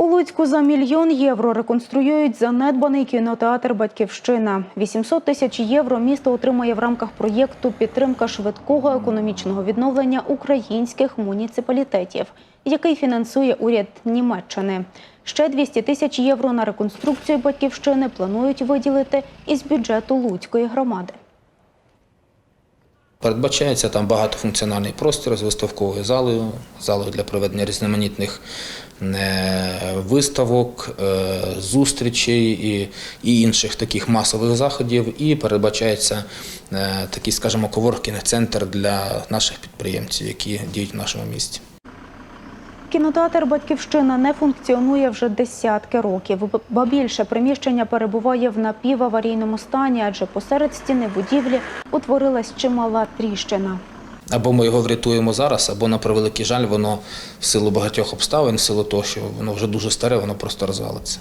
У Луцьку за мільйон євро реконструюють занедбаний кінотеатр Батьківщина. 800 тисяч євро місто отримає в рамках проєкту підтримка швидкого економічного відновлення українських муніципалітетів, який фінансує уряд Німеччини. Ще 200 тисяч євро на реконструкцію батьківщини планують виділити із бюджету Луцької громади. Передбачається там багатофункціональний простір з виставковою залою, залою для проведення різноманітних виставок, е, зустрічей і, і інших таких масових заходів. І передбачається е, такий, скажімо, коворкінг центр для наших підприємців, які діють в нашому місті. Кінотеатр Батьківщина не функціонує вже десятки років. Ба більше приміщення перебуває в напіваварійному стані, адже посеред стіни будівлі утворилась чимала тріщина. Або ми його врятуємо зараз, або на превеликий жаль, воно в силу багатьох обставин, в силу того, що воно вже дуже старе, воно просто розвалиться.